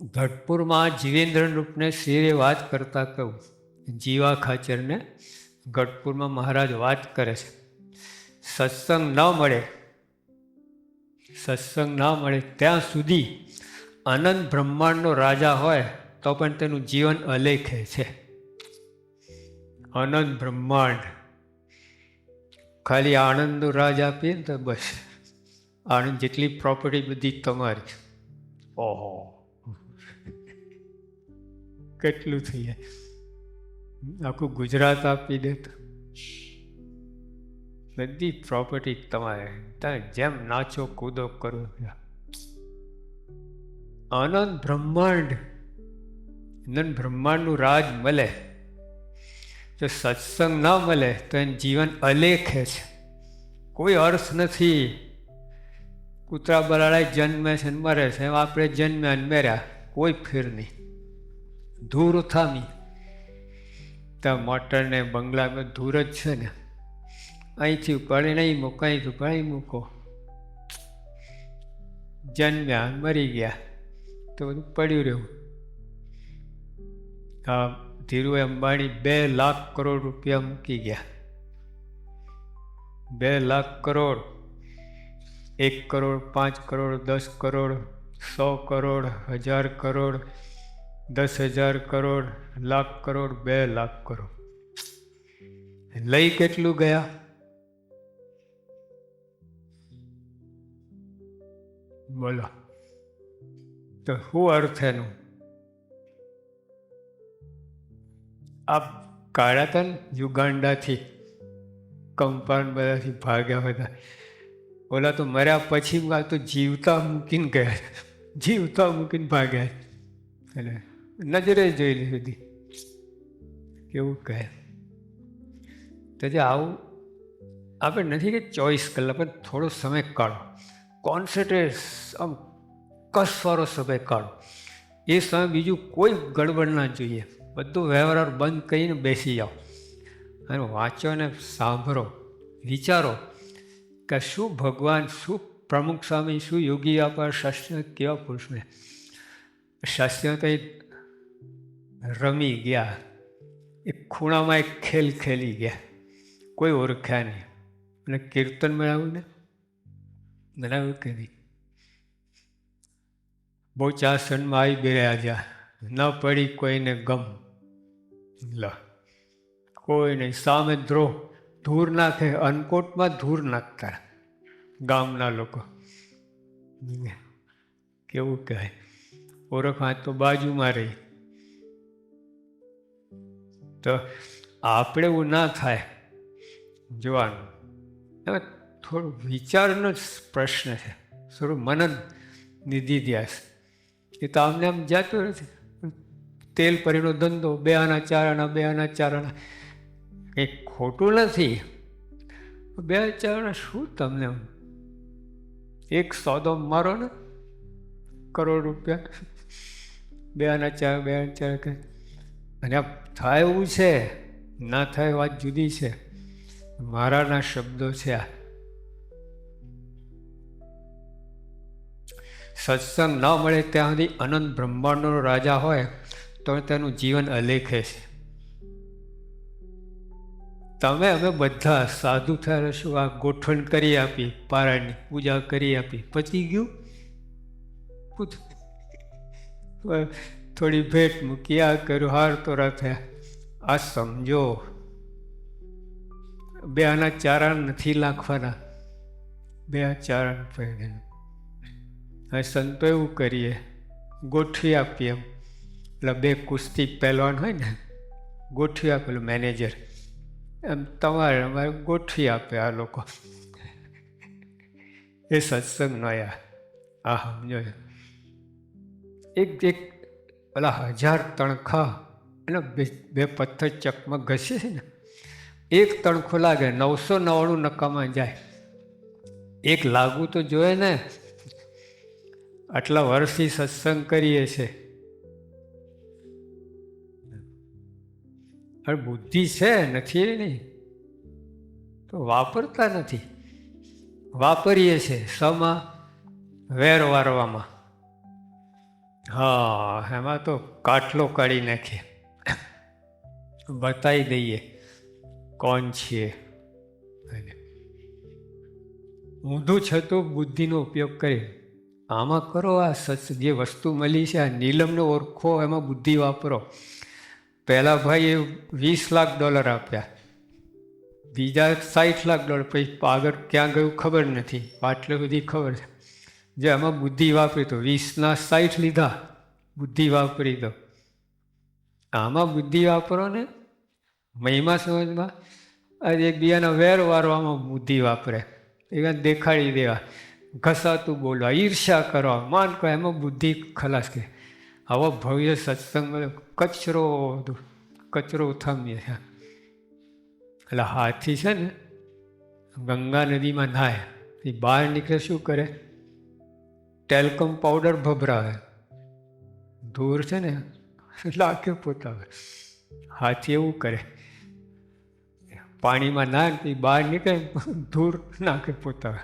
ગઢપુરમાં જીવેન્દ્ર રૂપને શિરે વાત કરતા કહું. જીવા ખાચરને ગઢપુરમાં મહારાજ વાત કરે છે. સત્સંગ ન મળે. સત્સંગ ના મળે. ત્યાં સુધી અનંત બ્રહ્માંડનો રાજા હોય તો પણ તેનું જીવન અલેખે છે. અનંત બ્રહ્માંડ. ખાલી આનંદનો રાજ આપીએ ને તો બસ. આનંદ જેટલી પ્રોપર્ટી બધી તમારી. ઓહો. કેટલું થઈ જાય આખું ગુજરાત આપી દે તો. બધી પ્રોપર્ટી તમારે. તમે જેમ નાચો, કૂદો, કરો. આનંદ બ્રહ્માંડ. આનંદ બ્રહ્માંડનું રાજ મળે. જો સત્સંગ ન મળે, તો એનું જીવન અલેખે છે. કોઈ અર્થ નથી. કૂતરા બરાડા જન્મે છે મરે છે. એમ આપણે જન્મ્યા અને મેર્યા. કોઈ ફેર નહીં. ધૂળ થામી ત્યાં મોટરને બંગલામાં ધૂર જ છે ને. અહીંથી ઉપાડી નહીં મૂકો, અહીંથી ઉપાડી મૂકો. જન્મ્યા, મરી ગયા. તો બધું પડ્યું રહ્યું. આ ધીરુ અંબાણી બે લાખ કરોડ રૂપિયા મૂકી ગયા. બે લાખ કરોડ, એક કરોડ, પાંચ કરોડ, દસ કરોડ, સો કરોડ, હજાર કરોડ દસ હજાર કરોડ, લાખ કરોડ, બે લાખ કરોડ. લઈ કેટલું ગયા? બોલો. તો શું અર્થ એનું? આ કાઢ્યા હતા ને યુગાંડાથી, કંપાઉન્ડ બધાથી ભાગ્યા બધા ઓલા તો મર્યા પછી આ તો જીવતા મૂકીને ગયા. જીવતા મૂકીને ભાગ્યા. એટલે નજરે જોઈ લીધી કેવું કહે? તો જે આવું, આપણે નથી કે ચોવીસ કલાક, પણ થોડો સમય કાઢો. કોન્સન્ટ્રેટ આમ કસવારો સમય કાઢો. એ સમય બીજું કોઈ ગડબડ ના જોઈએ. બધું વ્યવહાર બંધ કરીને બેસી જાઓ. અને વાંચો ને સાંભળો, વિચારો કે શું ભગવાન, શું પ્રમુખ સ્વામી, શું યોગી આપા શાસ્ત્ર કેવા પુરુષને શાસ્ત્ર તો રમી ગયા. એક ખૂણામાં એક ખેલ ખેલી ગયા. કોઈ ઓળખ્યા નહીં. અને કીર્તન બનાવ્યું ને? બનાવ્યું કે નહીં? બહુ ચાસનમાં આવી બેર્યા જ્યાં ન પડી કોઈને ગમ. લ. કોઈ નહીં. સામે દ્રોહ ધૂર નાખે. અનકોટમાં ધૂર નાખતા. ગામના લોકો. કેવું કહે ઓળખવા તો બાજુમાં રહી. તો આપણે એવું ના થાય. જોવાનું, હવે થોડું વિચારનો જ પ્રશ્ન છે. થોડું મનન નિધિ ધ્યાસ. એ તો આમને આમ જાતું નથી. તેલ પરીનો ધંધો, બે આના, ચાર આના, બે આના, ચાર આના. કંઈ ખોટું નથી. બે ચાર આના શું તમને એક સોદો મારો ને કરોડ રૂપિયા. બે આના, ચાર, બે આના, ચાર કે અને આ થાય એવું છે? ના થાય વાત જુદી છે. મારાના શબ્દો છે આ. સત્સંગ ન મળે ત્યાં સુધી અનંત બ્રહ્માંડનો રાજા હોય તો તેનું જીવન અલેખે છે. તમે અમે બધા સાધુ થયા શું આ ગોઠવણ કરી આપી, પારાયણની પૂજા કરી આપી, પતી ગયું? થોડી ભેટ મૂકી આ કર્યું હાર તોરા થયા આ સમજો. બે આના ચારણ નથી નાખવાના બે આ ચારણ પહેરીને હવે સંતો એવું કરીએ. ગોઠવી આપીએ એમ. એટલે બે કુસ્તી પહેલવાન હોય ને, ગોઠવી આપેલું મેનેજર એમ તમારે અમારે ગોઠવી આપે આ લોકો. એ સત્સંગ નયા આ સમજો. એક એક પેલા હજાર તણખા એને બે પથ્થર ચકમાં ઘસે છે ને. એક તણખો લાગે, નવસો નવ્વાણું નકામાં જાય. એક લાગુ તો જોઈએ ને, આટલા વર્ષથી સત્સંગ કરીએ છે. હવે બુદ્ધિ છે, નથી એની. તો વાપરતા નથી. વાપરીએ છીએ સમાં વેર વારવામાં. હા, એમાં તો કાટલો કાઢી નાખીએ બતાવી દઈએ કોણ છીએ અને ઊંધું છતું બુદ્ધિનો ઉપયોગ કરી. આમાં કરો આ સચ જે વસ્તુ મળી છે, આ નીલમને ઓળખો એમાં બુદ્ધિ વાપરો. પહેલા ભાઈએ વીસ લાખ ડોલર આપ્યા. બીજા સાઠ લાખ ડોલર પછી આગળ ક્યાં ગયું ખબર નથી. આટલે બધી ખબર છે. જે આમાં બુદ્ધિ વાપરી તો વીસના સાઠ લીધા, બુદ્ધિ વાપરી દો. આમાં બુદ્ધિ વાપરો ને, મહિમા સમજમાં આજે એકબીજાના વેર વારવામાં બુદ્ધિ વાપરે, એવા દેખાડી દેવા. ઘસાતું બોલવા ઈર્ષા કરવા, માન કરવા, એમાં બુદ્ધિ ખલાસ કે આવો ભવ્ય સત્સંગ કચરો કચરો ઉથામીએ છે. એટલે હાથી છે ને, ગંગા નદીમાં નાય એ બહાર નીકળે, શું કરે? Talcum powder ભભરાવે. ધૂર છે ને, લાગે પોતાવે હાથી એવું કરે. પાણીમાં નાખતી બહાર નીકળે, ધૂર નાખે પોતાવે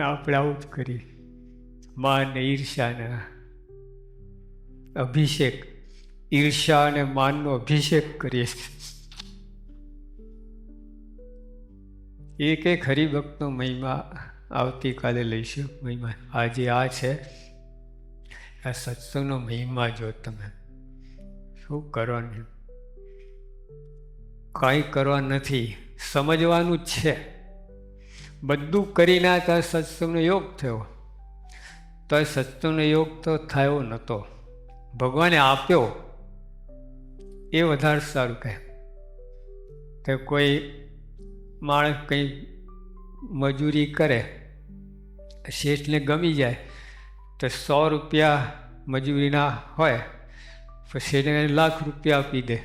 આપણે આવું જ કરીએ. માન ને ઈર્ષા અભિષેક. ઈર્ષા અને માનનો અભિષેક કરીએ. એક એક હરિભક્તનો મહિમા આવતીકાલે લઈશું મહિમા. આજે આ છે. આ સત્સંગનો મહિમા જો તમે. શું કરવાનું? કાંઈ કરવા નથી. સમજવાનું છે. બધું કરીને આ ત્યાં સત્સંગનો યોગ થયો. તો એ સત્સંગનો યોગ તો થયો નહોતો ભગવાને આપ્યો. એ વધારે સારું કહે. કે કોઈ માણસ કંઈ મજૂરી કરે શેઠને ગમી જાય તો સો રૂપિયા મજૂરીના હોય, તો શેઠને લાખ રૂપિયા આપી દે.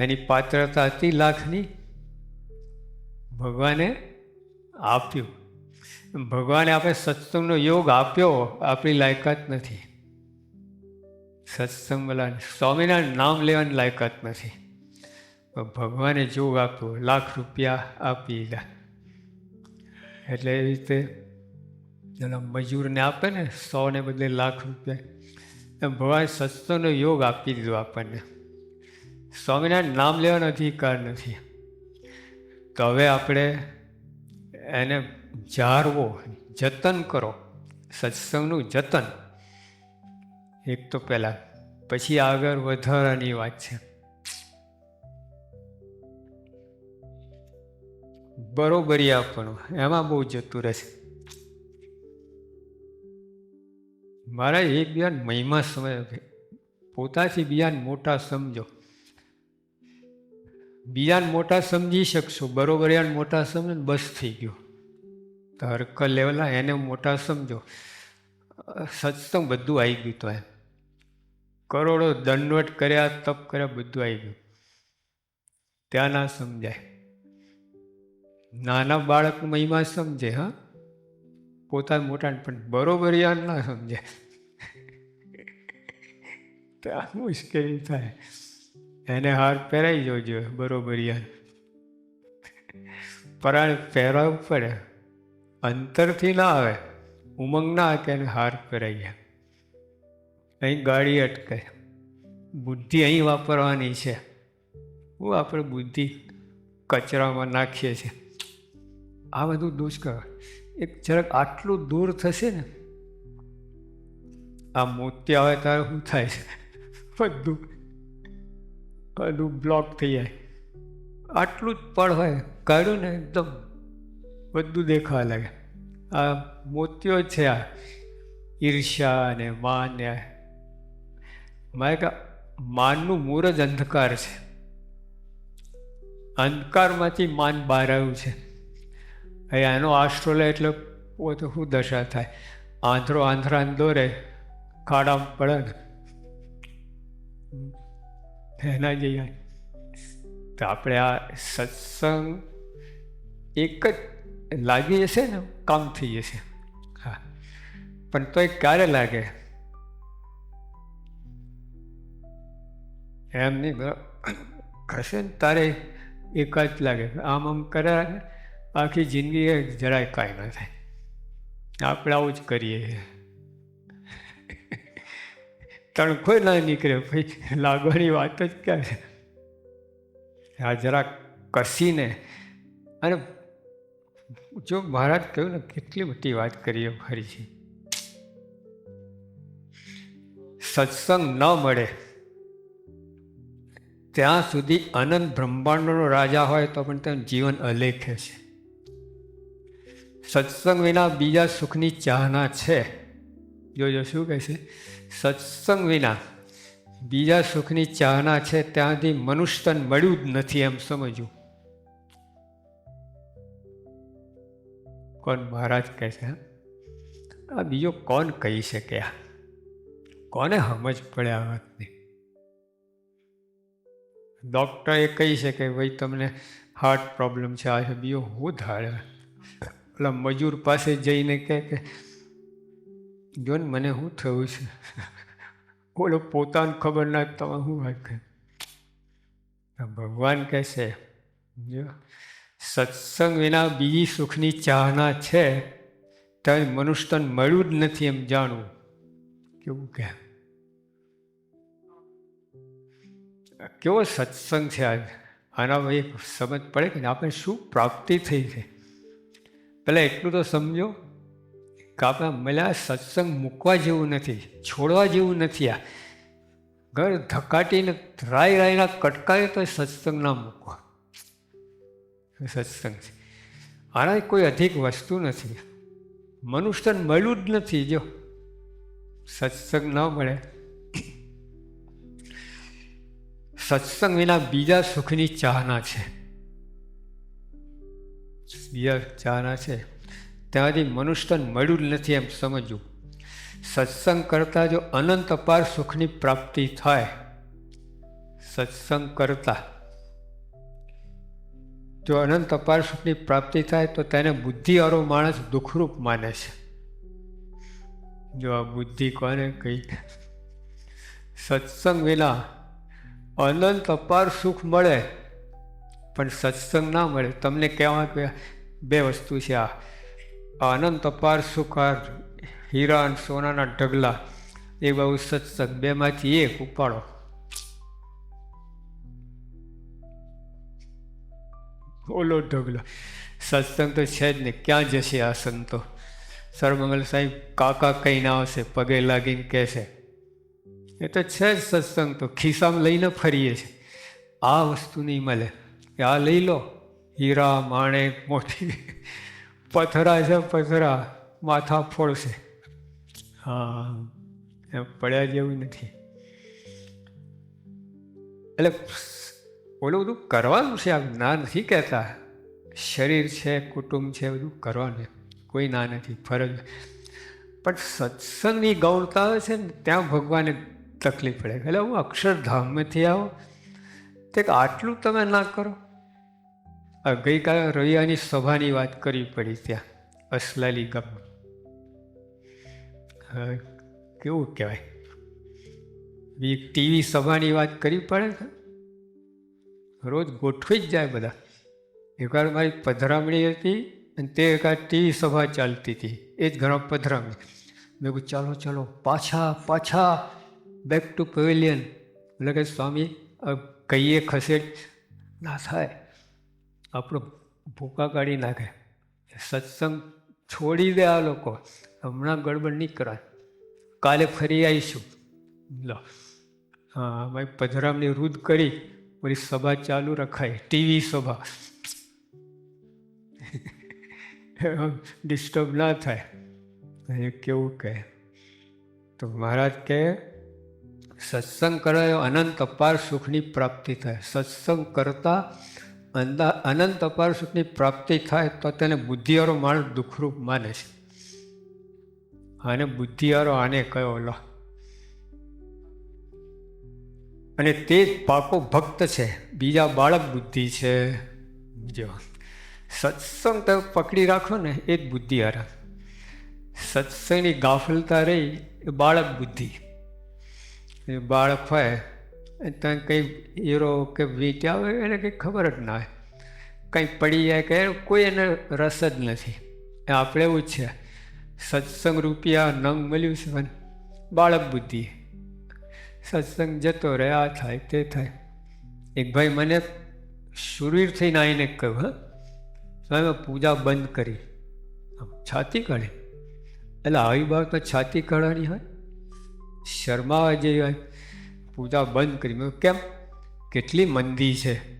એની પાત્રતા હતી લાખની ભગવાને આપ્યું. ભગવાને આપણે સત્સંગનો યોગ આપ્યો, આપણી લાયકાત નથી. સત્સંગ બોલા સ્વામિનારાયણ નામ લેવાની લાયકાત નથી. ભગવાને જોગ આપ્યો, લાખ રૂપિયા આપી દીધા. એટલે એ રીતે એના મજૂરને આપે ને સોને બદલે લાખ રૂપિયા. એમ ભગવાન સત્સંગનો યોગ આપી દીધો આપણને. સ્વામિનારાયણ નામ લેવાનો અધિકાર નથી. તો હવે આપણે એને જાળવો, જતન કરો. સત્સંગનું જતન. એક તો પહેલાં. પછી આગળ વધારાની વાત છે. બરોબરી આપવાનું એમાં બહુ જતું રહેશે. મારા એક બીજાને મહિમા સમય પોતાથી બીજાને મોટા સમજો. બીજાને મોટા સમજી શકશો બરોબરિયાને મોટા સમજો બસ થઈ ગયો. તો હરકત લેવલા એને મોટા સમજો. સત્સંગ બધું આવી ગયું તો એમ. કરોડો દંડવટ કર્યા, તપ કર્યા બધું આવી ગયું. ત્યાં ના સમજાય. નાના બાળક મહિમા સમજે, હા? પોતાના મોટાને પણ બરોબર યાદ ના સમજે. ત્યાં મુશ્કેલી થાય. એને હાર પહેરાઈ જોજો બરોબરિયાન પરાણે પહેરાવવું પડે. અંતરથી ના આવે. ઉમંગ ના કે એને હાર પહેરાઈએ. અહીં ગાડી અટકે. બુદ્ધિ અહીં વાપરવાની છે. હું આપણે બુદ્ધિ કચરામાં નાખીએ છીએ. આ બધું દુષ્કર એક જરાક આટલું દૂર થશે ને, આ મોતિયા આવે ત્યારે શું થાય છે? બધું બધું બ્લોક થઈ જાય. આટલું જ પડ હોય કાઢ્યું ને એકદમ બધું દેખાવા લાગે. આ મોતીઓ છે આ, ઈર્ષ્યા ને માન મારે કે માનનું મૂળ જ અંધકાર છે. અંધકારમાંથી માન બહાર આવ્યું છે. હવે એનો આશરો લે એટલે પોતે શું દશા થાય? આંધળો આંધળાને દોરે, ખાડામાં પડે એના જઈએ તો આપણે આ સત્સંગ એક જ લાગી જશે ને, કામ થઈ જશે. હા. પણ તો એ ક્યારે લાગે? એમ નહીં, બરાબર. કશે ને, તારે એક જ લાગે. આમ આમ કરે આખી જિંદગી જરાય કાંઈ ન થાય. આપણે આવું જ કરીએ. તણખો ના નીકળે ભાઈ. લાગવાની વાત જ ક્યાં છે? આ જરા કસીને. અને જો મહારાજ કહ્યું ને, કેટલી મોટી વાત કરીએ ફરીથી. સત્સંગ ન મળે. ત્યાં સુધી અનંત બ્રહ્માંડનો રાજા હોય તો પણ તેનું જીવન અલેખે છે. સત્સંગ વિના બીજા સુખની ચાહના છે. જોજો શું કહે છે? સત્સંગ વિના બીજા સુખની ચાહના છે, ત્યાંથી મનુષ્યન મળ્યું જ નથી એમ સમજવું. કોણ મહારાજ કહે છે આ બીજો કોણ કહી શકે આ? કોને સમજ પડે આ વાતની? ડૉક્ટર એ કહી શકે, ભાઈ, તમને હાર્ટ પ્રોબ્લેમ છે, આ બીજો હું ધારે. પેલા મજૂર પાસે જઈને કહે કે જો ને મને શું થયું છે? બોલો, પોતાને ખબર ના તમે શું વાત કહે ભગવાન કહે છે જો, સત્સંગ વિના બીજી સુખની ચાહના છે ત્યારે મનુષ્યને મળ્યું જ નથી એમ જાણવું. કેવું કે? કેવો સત્સંગ છે આજ? આના એક સમજ પડે કે આપણે શું પ્રાપ્તિ થઈ છે? પહેલાં એટલું તો સમજો કે આપણે મળ્યા સત્સંગ મૂકવા જેવું નથી, છોડવા જેવું નથી આ. ઘર ધકાટીને રાય રાયના કટકાય તો સત્સંગ ના મૂકવા. સત્સંગ છે. આના કોઈ અધિક વસ્તુ નથી. મનુષ્યને મળ્યું જ નથી જો સત્સંગ ન મળે. સત્સંગ વિના બીજા સુખની ચાહના છે. ચાહના છે. ત્યાંથી મનુષ્યન મળ્યું જ નથી એમ સમજવું સત્સંગ કરતાં જો અનંત અપાર સુખની પ્રાપ્તિ થાય, સત્સંગ કરતા જો અનંત અપાર સુખની પ્રાપ્તિ થાય તો તેને બુદ્ધિવાળો માણસ દુઃખરૂપ માને છે. જો આ બુદ્ધિ કોને કહી? સત્સંગ વિના અનંત અપાર સુખ મળે, પણ સત્સંગ ના મળે. તમને કહેવા કે બે વસ્તુ છે આ. અનંત અપાર સુખ આ હીરા અને સોનાના ઢગલા, એ બહુ સત્સંગ બેમાંથી એક ઉપાડો. ઓલો ઢગલો. સત્સંગ તો છે જ ને, ક્યાં જશે આ સંતો? સરમંગલ સાહેબ, કાકા કહીને આવશે, પગે લાગીને કહેશે. એ તો છે જ સત્સંગ તો, ખિસ્સામાં લઈને ફરીએ છે. આ વસ્તુ નહીં મળે. આ લઈ લો. હીરા માણેક મોટી પથરા છે, પથરા. માથા ફોડશે. હા, એમ પડ્યા જેવું નથી. એટલે ઓલું બધું કરવાનું છે આ ના નથી કહેતા. શરીર છે, કુટુંબ છે, બધું કરવાનું. કોઈ ના નથી, ફરજ. પણ સત્સંગની ગૌણતા છે ને, ત્યાં ભગવાને તકલીફ પડે. એટલે હું અક્ષરધામમાંથી આવો. તે આટલું તમે ના કરો. આ ગઈકાલે રવિયાની સભાની વાત કરવી પડી ત્યાં, અસલાલી ગામમાં કેવું કહેવાય? એક ટીવી સભાની વાત કરવી પડે ને? રોજ ગોઠવી જ જાય બધા. એકવાર મારી પધરામણી હતી અને તે એકવાર ટીવી સભા ચાલતી હતી. એ જ ઘણા પધરામણી. મેં કહ્યું ચાલો ચાલો, પાછા પાછા બેક ટુ પવેલિયન એટલે કે, સ્વામી કહીએ ખસેડ. ના થાય. આપણો ભૂકા કાઢી નાખે. સત્સંગ છોડી દે આ લોકો. હમણાં ગડબડ નહીં કરાય. કાલે ફરી આવીશું. લો. હા, ભાઈ પધરામની રૂદ કરી પછી સભા ચાલુ રખાય. ટીવી સભા. ડિસ્ટર્બ ના થાય. કેવું કહે? તો મહારાજ કહે, સત્સંગ કરાયો, અનંત અપાર સુખની પ્રાપ્તિ થાય. સત્સંગ કરતા અનંત અપાર સુખની પ્રાપ્તિ થાય તો તેને બુદ્ધિવાળો માણસ દુઃખરૂપ માને છે. આને બુદ્ધિવાળો આને કયો લો. અને તે જ પાકો ભક્ત છે. બીજા બાળક બુદ્ધિ છે. જો સત્સંગ તમે પકડી રાખો ને એ જ બુદ્ધિવાળા સત્સંગની ગાફલતા રહી એ બાળક બુદ્ધિ. બાળક હોય ત્યાં કંઈ હીરો કે વીંટ્યા હોય એને કંઈ ખબર જ ના હોય. કંઈ પડી જાય કે કોઈ એને રસ જ નથી. એ આપણે એવું જ છે. સત્સંગ રૂપિયા નંગ મળ્યું છે મને. બાળક બુદ્ધિ. સત્સંગ જતો રહે આ થાય, તે થાય. એક ભાઈ મને શુરવીર થઈને આવીને કહ્યું, હા? સ્વામી પૂજા બંધ કરી. છાતી કાઢી. એટલે આવી બાબત તો છાતી કાઢવાની હોય? શરમાવા જેવી હોય? પૂજા બંધ કરી. મેં કેમ? કેટલી મંદી છે.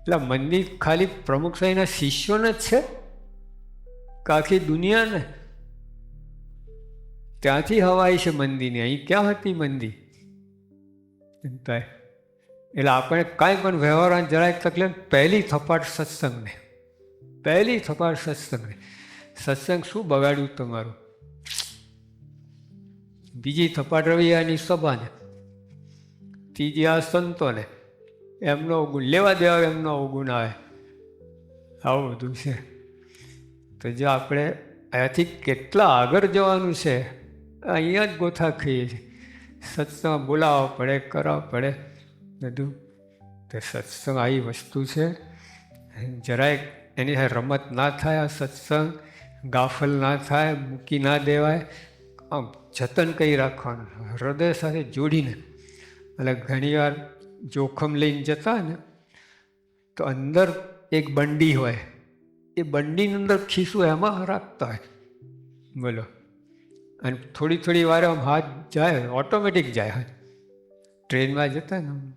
એટલે મંદી ખાલી પ્રમુખ સાંઈના શિષ્યોને જ છે? કે દુનિયાને? ત્યાંથી હવાઈ છે મંદીની. અહીં ક્યાં હતી મંદી? એટલે આપણે કાંઈ પણ વ્યવહારમાં જરાય તકલીફ પહેલી થપાટ સત્સંગને. પહેલી થપાટ સત્સંગને. સત્સંગ શું બગાડ્યું તમારું? બીજી થપાટ રવિયાની સભાને, ત્રીજી આ સંતોને, એમનો અવગુણ લેવા દેવા એમનો અવગુણ આવે. આવું બધું છે. તો જો આપણે અહીંયાથી કેટલા આગળ જવાનું છે, અહીંયા જ ગોથા ખાઈએ છીએ. સત્સંગ બોલાવવા પડે, કરવા, પડે, બધું. તો સત્સંગ આવી વસ્તુ છે. જરાય એની સાથે રમત ના થાય આ સત્સંગ, ગાફલ ના થાય, મૂકી ના દેવાય. આમ જતન કરી રાખવાનું, હૃદય સાથે જોડીને. એટલે ઘણીવાર જોખમ લઈને જતા ને, તો અંદર એક બંડી હોય, એ બંડીની અંદર ખીસું એમાં રાખતા હોય. બોલો. અને થોડી થોડી વાર આમ હાથ જાય, ઓટોમેટિક જાય હોય. ટ્રેનમાં જતા ને.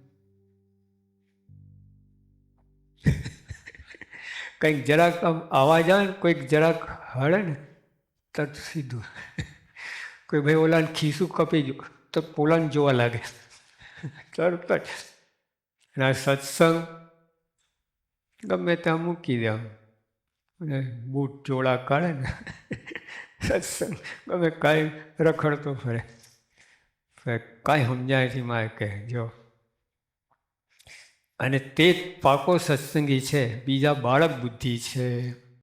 કંઈક જરાક આમ અવાજ આવે ને, કોઈક જરાક હળે ને, તરત સીધું. કોઈ ભાઈ ઓલાને ખીસું કપી ગયું તો પોલાને જોવા લાગે. તરત જ અને આ સત્સંગ ગમે ત્યાં મૂકી દે અને બૂટ જોડા કાઢે ને, સત્સંગ ગમે કાંઈ રખડતો ફરે. કાંઈ સમજાય છે મારે કહે જો. અને તે પાકો સત્સંગી છે, બીજા બાળક બુદ્ધિ છે.